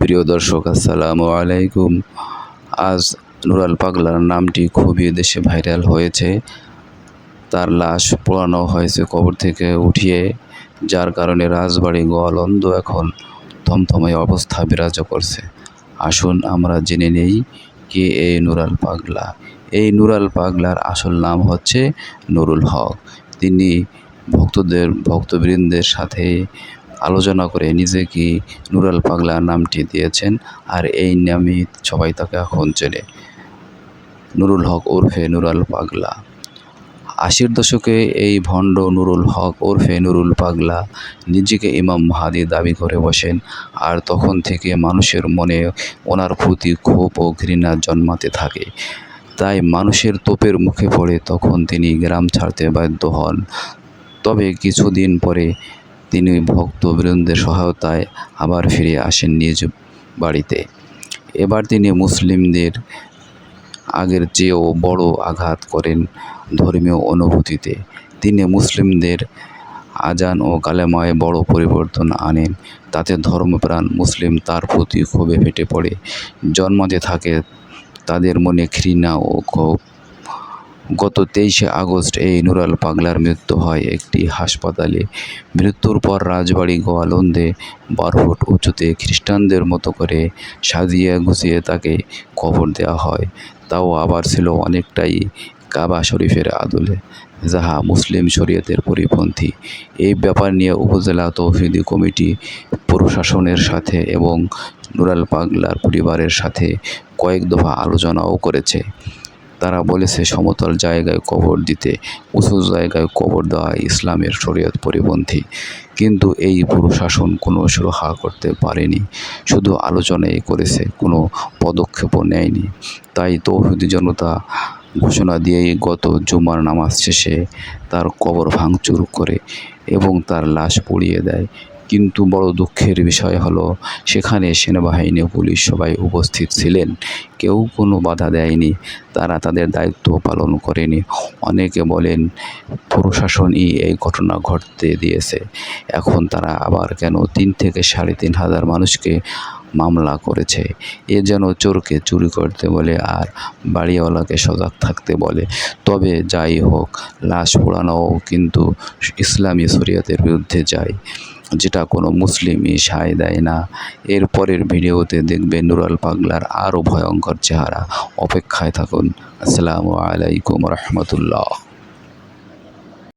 প্রিয় দর্শক, আসসালামু আলাইকুম। আজ নুরাল পাগলার নামটি খুবই দেশে ভাইরাল হয়েছে। তার লাশ পোড়ানো হয়েছে কবর থেকে উঠিয়ে, যার কারণে রাজবাড়ি গোয়ালন্দ এখন থমথমে অবস্থা বিরাজ করছে। আসুন আমরা জেনে নেই কে এই নুরাল পাগলা। এই নুরাল পাগলার আসল নাম হচ্ছে নুরুল হক। তিনি ভক্তদের, ভক্তবৃন্দের সাথে আলোচনা করে নিজেকে নুরাল পাগলা নামটি দিয়েছেন আর এই নামই সবাই তাকে এখন চেনে নুরুল হক ওরফে নুরাল পাগলা। আশির দশকে এই ভণ্ড নুরুল হক ওরফে নুরুল পাগলা নিজেকে ইমাম মাহাদি দাবি করে বসেন আর তখন থেকে মানুষের মনে ওনার প্রতি ক্ষোভ ও ঘৃণা জন্মাতে থাকে। তাই মানুষের তোপের মুখে পড়ে তখন তিনি গ্রাম ছাড়তে বাধ্য হন। তবে কিছুদিন পরে তিনি ভক্তবৃন্দের সহায়তায় আবার ফিরে আসেন নিজ বাড়িতে। এবার তিনি মুসলিমদের আগের চেয়েও বড় আঘাত করেন ধর্মীয় অনুভূতিতে। তিনি মুসলিমদের আজান ও কালেমায় বড় পরিবর্তন আনেন, তাতে ধর্মপ্রাণ মুসলিম তার প্রতি ক্ষোভে ফেটে পড়ে। জন্মাতে থাকে তাদের মনে ঘৃণা ও ক্ষোভ। গত তেইশে আগস্ট এই নুরাল পাগলার মৃত্যু হয় একটি হাসপাতালে। মৃত্যুর পর রাজবাড়ি গোয়ালন্দে বারো ফুট উঁচুতে খ্রিস্টানদের মতো করে সাজিয়ে গুছিয়ে তাকে কবর দেওয়া হয়। তাও আবার ছিল অনেকটাই কাবা শরীফের আদলে, যাহা মুসলিম শরীয়তের পরিপন্থী। এই ব্যাপার নিয়ে উপজেলা তৌহিদি কমিটি প্রশাসনের সাথে এবং নুরাল পাগলার পরিবারের সাথে কয়েক দফা আলোচনাও করেছে। তারা বলেছে, সমতল জায়গায় কবর দিতে উঁচু জায়গায় কবর দেওয়া ইসলামের শরীয়ত পরিপন্থী। কিন্তু এই প্রশাসন কোনো সুরাহা করতে পারেনি, শুধু আলোচনাই করেছে, কোনো পদক্ষেপও নেয়নি। তাই তৌহিদি জনতা ঘোষণা দিয়েই গত জুমার নামাজ শেষে তার কবর ভাঙচুর করে এবং তার লাশ পুড়িয়ে দেয়। কিন্তু বড় দুঃখের বিষয় হলো, সেখানে সেনাবাহিনী পুলিশ সবাই উপস্থিত ছিলেন। কেউ কোনো বাধা দেয়নি, তারা তাদের দায়িত্ব পালন করেনি। অনেকে বলেন, প্রশাসনই এই ঘটনা ঘটতে দিয়েছে। এখন তারা আবার কেন তিন থেকে সাড়ে তিন হাজার মানুষকে মামলা করেছে? এ যেন চোরকে চুরি করতে বলে আর বাড়িওয়ালাকে সজাগ থাকতে বলে। তবে যাই হোক, লাশ পোড়ানোও কিন্তু ইসলামী শরীয়তের বিরুদ্ধে যায়। যেটা কোনো মুসলিমই সায় দেয় না। এর পরের ভিডিওতে দেখবেন নুরাল পাগলার আরও ভয়ঙ্কর চেহারা। অপেক্ষায় থাকুন। আসসালামু আলাইকুম রহমতুল্লাহ।